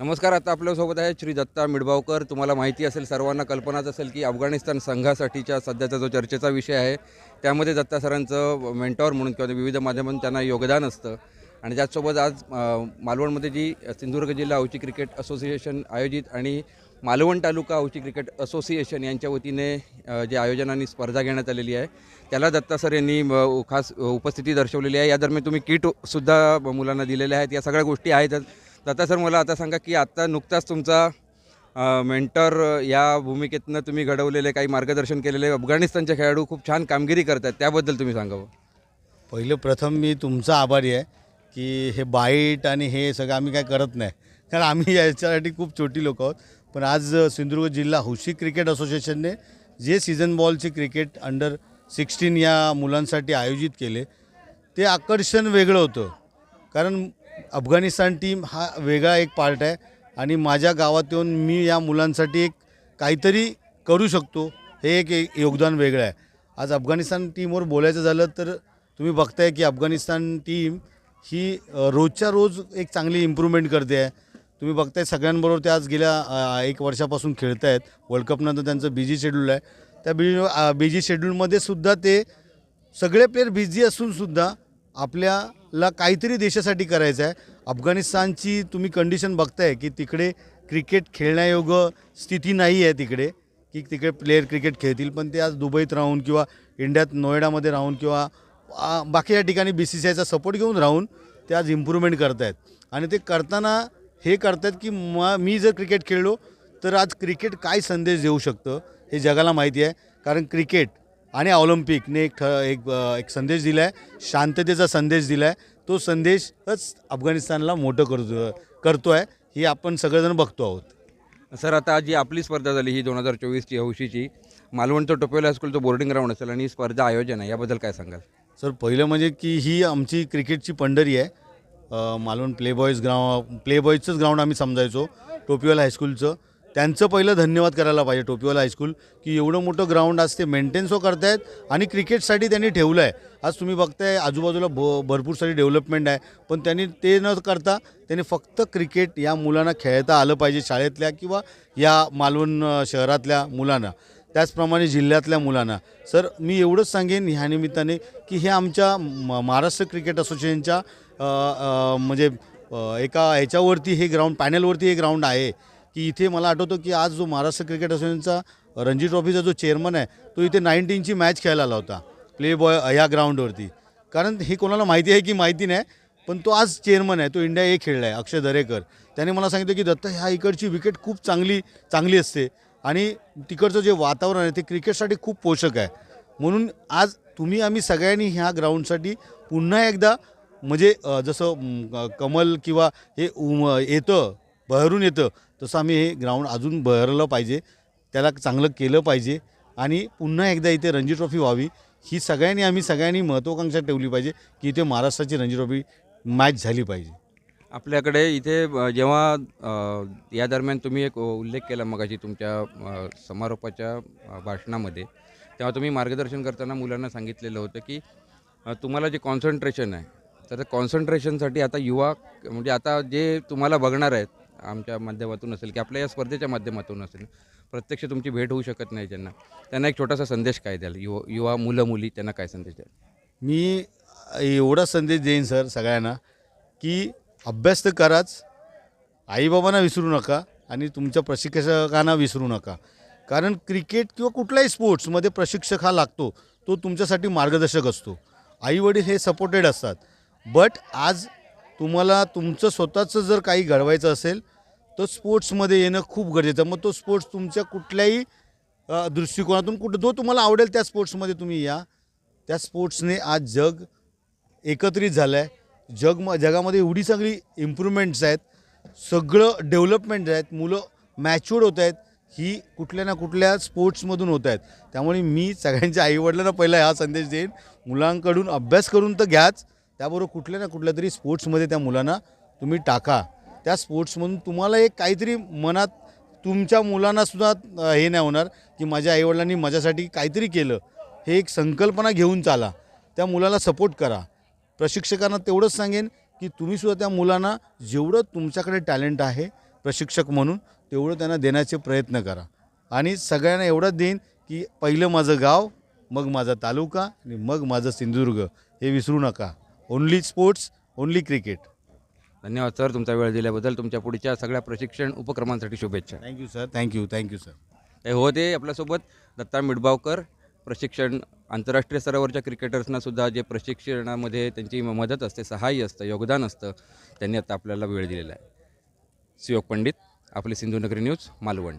नमस्कार आता आपल्यासोबत आहे श्री दत्ता मिडबावकर. तुम्हाला माहिती असेल सर्वांना कल्पनाच असेल की अफगाणिस्तान संघासाठीच्या सध्याचा जो चर्चेचा विषय आहे त्यामध्ये दत्ता सरांचं मेंटॉर म्हणून किंवा विविध माध्यमातून त्यांना योगदान असतं. आणि त्याचसोबत आज मालवणमध्ये जी सिंधुदुर्ग जिल्हा औची क्रिकेट असोसिएशन आयोजित आणि मालवण तालुका औची क्रिकेट असोसिएशन यांच्या वतीने जे जे आणि स्पर्धा घेण्यात आलेली आहे त्याला दत्ता सर यांनी खास उपस्थिती दर्शवलेली आहे. या दरम्यान तुम्ही किटसुद्धा मुलांना दिलेल्या आहेत. या सगळ्या गोष्टी आहेतच दत्ता सर मला आता सांगा की आत्ता नुकताच तुमचा मेंटर या भूमिकेतनं तुम्ही घडवलेले काही मार्गदर्शन केलेले अफगाणिस्तानचे खेळाडू खूप छान कामगिरी करतात त्याबद्दल तुम्ही सांगावं पहिलं प्रथम मी तुमचा आभारी आहे की हे बाईट आणि हे सगळं आम्ही काय करत नाही. कारण आम्ही याच्यासाठी खूप छोटी लोक आहोत. पण आज सिंधुदुर्ग जिल्हा हौशी क्रिकेट असोसिएशनने जे सीझन बॉलचे क्रिकेट अंडर सिक्स्टीन या मुलांसाठी आयोजित केले ते आकर्षण वेगळं होतं. कारण अफगाणिस्तान टीम हा वेगळा एक पार्ट आहे. आणि माझ्या गावात येऊन मी या मुलांसाठी एक काहीतरी करू शकतो. हे एक योगदान वेगळं आहे. आज अफगाणिस्तान टीमवर बोलायचं झालं तर तुम्ही बघताय की अफगाणिस्तान टीम ही रोजच्या रोज एक चांगली इम्प्रूव्हमेंट करते आहे. तुम्ही बघताय सगळ्यांबरोबर ते आज गेल्या एक वर्षापासून खेळत आहेत वर्ल्ड कपनंतर त्यांचं बिझी शेड्यूल आहे. त्या बिझी बिझी शेड्यूलमध्ये सुद्धा ते सगळे प्लेअर बिझी असूनसुद्धा आपल्याला काहीतरी देशासाठी करायचं आहे. अफगाणिस्तानची तुम्ही कंडिशन बघताय की तिकडे क्रिकेट खेळण्यायोग्य स्थिती नाही आहे तिकडे की तिकडे प्लेयर क्रिकेट खेळतील. पण ते आज दुबईत राहून किंवा इंडियात नोएडामध्ये राहून किंवा बाकीच्या ठिकाणी बी सी सी आयचा सपोर्ट घेऊन राहून ते आज इम्प्रूव्हमेंट करत आहेत आणि ते करताना हे करतात की म मी जर क्रिकेट खेळलो तर आज क्रिकेट काय संदेश देऊ शकतं हे जगाला माहिती आहे. कारण क्रिकेट आणि ऑलिम्पिकने एक ठ एक एक संदेश दिला आहे शांततेचा संदेश दिला आहे तो संदेशच अफगाणिस्तानला मोठं करतो करतो आहे हे आपण सगळेजण बघतो आहोत. सर आता जी आपली स्पर्धा झाली ही दोन हजार चोवीसची हौशीची मालवणचं टोपेला हायस्कूलचं बोर्डिंग ग्राउंड असेल आणि ही स्पर्धा आयोजन आहे याबद्दल काय सांगाल? सर पहिलं म्हणजे की ही आमची क्रिकेटची पंढरी आहे. Malvan play boys ground play बॉईजचंच ground आम्ही समजायचो टोपीवाला हायस्कूलचं त्यांचं पहिलं धन्यवाद करायला पाहिजे टोपीवाला हायस्कूल की एवढं मोठं ग्राउंड आज ते मेंटेन सो करतायत आणि क्रिकेटसाठी त्यांनी ठेवलं आहे आज तुम्ही बघताय आजूबाजूला भ भरपूर सारी डेव्हलपमेंट आहे. पण त्यांनी ते न करता त्यांनी फक्त क्रिकेट या मुलांना खेळता आलं पाहिजे शाळेतल्या किंवा या मालवण शहरातल्या मुलांना. त्याचप्रमाणे जिल्ह्यातल्या मुलांना. सर मी एवढंच सांगेन ह्या निमित्ताने की हे आमच्या म- महाराष्ट्र क्रिकेट असोसिएशनच्या म्हणजे एका ह्याच्यावरती हे ग्राउंड पॅनलवरती हे ग्राउंड आहे. की इथे मला आठवतो की आज जो महाराष्ट्र क्रिकेट असोसिएशनचा रणजी ट्रॉफीचा जो चेअरमन आहे तो इथे नाईन्टीनची मॅच खेळायला आला होता प्ले बॉय ह्या ग्राउंडवरती कारण हे कोणाला माहिती आहे की माहिती नाही पण तो आज चेअरमन आहे तो इंडिया ए खेळला आहे अक्षय दरेकर. त्याने मला सांगितलं की दत्त ह्या इकडची विकेट खूप चांगली चांगली असते. आणि तिकडचं जे वातावरण आहे ते क्रिकेटसाठी खूप पोषक आहे. म्हणून आज तुम्ही आम्ही सगळ्यांनी ह्या ग्राउंडसाठी पुन्हा एकदा म्हणजे जसं कमल किंवा हे येतं बहरून येतं. तसं आम्ही हे ग्राउंड अजून बहरलं पाहिजे. त्याला चांगलं केलं पाहिजे. आणि पुन्हा एकदा इथे रणजी ट्रॉफी व्हावी. ही सगळ्यांनी आम्ही सगळ्यांनी महत्त्वाकांक्षा ठेवली पाहिजे की इथे महाराष्ट्राची रणजी ट्रॉफी मॅच झाली पाहिजे. आपल्याकडे इथे जेव्हा या दरम्यान तुम्ही एक उल्लेख केला मगाशी तुमच्या समारोपाच्या भाषणामध्ये तेव्हा तुम्ही मार्गदर्शन करताना मुलांना सांगितलेलं होतं की तुम्हाला जे कॉन्सन्ट्रेशन आहे तर कॉन्सन्ट्रेशनसाठी आता युवा म्हणजे आता जे तुम्हाला बघणार आहेत आमच्या माध्यमातून असेल की आपल्या या स्पर्धेच्या माध्यमातून असेल प्रत्यक्ष तुमची भेट होऊ शकत नाही त्यांना. त्यांना एक छोटासा संदेश काय द्याल? युवा युवा मुलं मुली त्यांना काय संदेश द्याल? मी एवढा संदेश देईन सर सगळ्यांना की अभ्यास तर कराच. आईबाबांना विसरू नका आणि तुमच्या प्रशिक्षकांना विसरू नका. कारण क्रिकेट किंवा कुठल्याही स्पोर्ट्समध्ये प्रशिक्षक हा लागतो. तो तुमच्यासाठी मार्गदर्शक असतो. आईवडील हे सपोर्टेड असतात. बट आज तुम्हाला तुमचं स्वतःचं जर काही घडवायचं असेल तर स्पोर्ट्समध्ये येणं खूप गरजेचं मग तो स्पोर्ट्स तुमच्या कुठल्याही दृष्टिकोनातून कुठं जो तुम्हाला आवडेल त्या स्पोर्ट्समध्ये तुम्ही या. त्या स्पोर्ट्सने आज जग एकत्रित झालं आहे जग म जगामध्ये एवढी सगळी इम्प्रूव्हमेंट्स आहेत. सगळं डेव्हलपमेंट आहेत. मुलं मॅच्युअर्ड होत आहेत. ही कुठल्या ना कुठल्या स्पोर्ट्समधून होत आहेत. त्यामुळे मी सगळ्यांच्या आईवडिलांना पहिला हा संदेश देईन. मुलांकडून अभ्यास करून तर घ्याच. त्याबरोबर कुठल्या ना कुठल्या तरी स्पोर्ट्समध्ये त्या मुलांना तुम्ही टाका. त्या स्पोर्ट्समधून तुम्हाला एक काहीतरी मनात तुमच्या मुलांनासुद्धा हे नाही होणार की माझ्या आईवडिलांनी माझ्यासाठी काहीतरी केलं. हे एक संकल्पना घेऊन चाला. त्या मुलाला सपोर्ट करा. प्रशिक्षकांना तेवढंच सांगेन की तुम्हीसुद्धा त्या मुलांना जेवढं तुमच्याकडे टॅलेंट आहे प्रशिक्षक म्हणून तेवढं त्यांना देण्याचे प्रयत्न करा. आणि सगळ्यांना एवढंच देईन की पहिलं माझं गाव मग माझा तालुका आणि मग माझं सिंधुदुर्ग. हे विसरू नका. ओन्ली स्पोर्ट्स ओन्ली क्रिकेट धन्यवाद सर. तुमचा वेळ दिल्याबद्दल तुमच्या पुढच्या सगळ्या प्रशिक्षण उपक्रमांसाठी शुभेच्छा. Thank you sir thank you thank you sir हे होते आपल्यासोबत दत्ता मिडबावकर प्रशिक्षण आंतरराष्ट्रीय स्तरावरच्या क्रिकेटर्सना सुद्धा जे प्रशिक्षणामध्ये त्यांची मदत असते सहाय्य असतं योगदान असतं त्यांनी आता आपल्याला वेळ दिलेला आहे. सुयोग पंडित आपले सिंधुनगरी न्यूज मालवण.